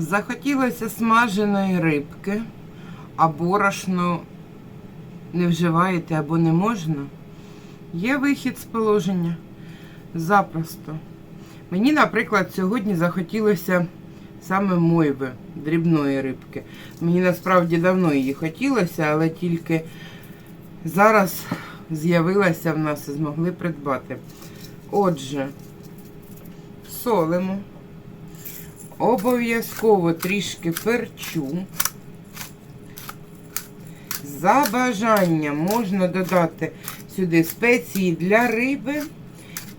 Захотілося смаженої рибки, а борошно не вживаєте або не можна. Є вихід з положення. Запросто. Мені, наприклад, сьогодні захотілося саме мойви, дрібної рибки. Мені насправді давно її хотілося, але тільки зараз з'явилася в нас і змогли придбати. Отже, солимо. Обов'язково трішки перчу. За бажанням можна додати сюди спеції для риби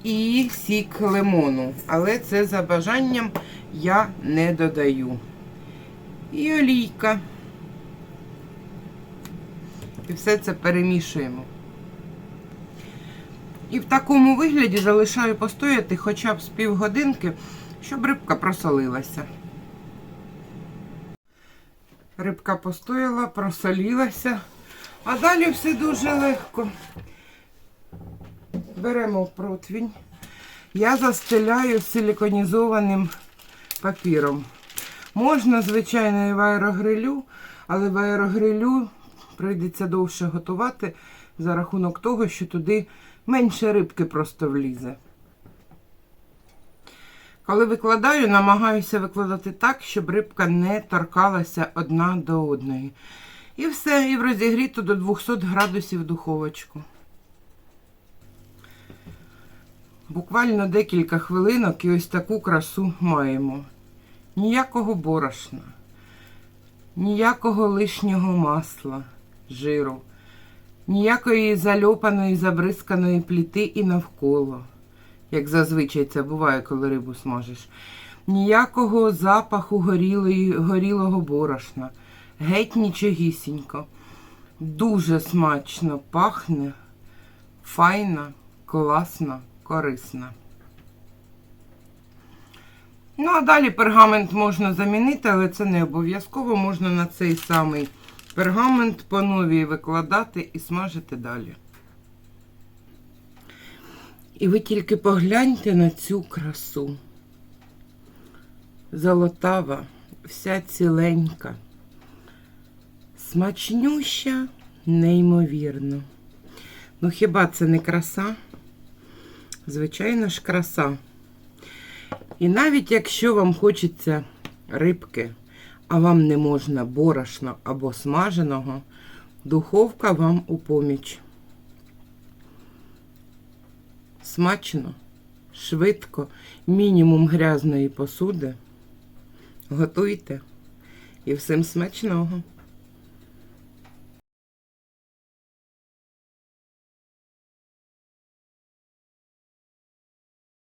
і сік лимону. Але це за бажанням я не додаю. І олійка. І все це перемішуємо. І в такому вигляді залишаю постояти хоча б з півгодинки, щоб рибка просолилася. Рибка постояла, просолілася, а далі все дуже легко. Беремо противень. Я застеляю силіконізованим папіром. Можна, звичайно, і в аерогрилю, але в аерогрилю прийдеться довше готувати за рахунок того, що туди менше рибки просто влізе. Коли викладаю, намагаюся викладати так, щоб рибка не торкалася одна до одної. І все, і в розігріту до 200 градусів духовочку. Буквально декілька хвилинок і ось таку красу маємо. Ніякого борошна, ніякого лишнього масла, жиру, ніякої зальопаної, забризканої пліти і навколо, як зазвичай це буває, коли рибу смажиш. Ніякого запаху горілої, горілого борошна, геть нічогісінько. Дуже смачно пахне, файна, класна, корисна. Ну, а далі пергамент можна замінити, але це не обов'язково. Можна на цей самий пергамент по новій викладати і смажити далі. І ви тільки погляньте на цю красу. Золотава, вся ціленька, смачнюща, неймовірно. Ну, хіба це не краса? Звичайно ж, краса. І навіть якщо вам хочеться рибки, а вам не можна борошна або смаженого, духовка вам у поміч. Смачно, швидко, мінімум грязної посуди. Готуйте і всім смачного!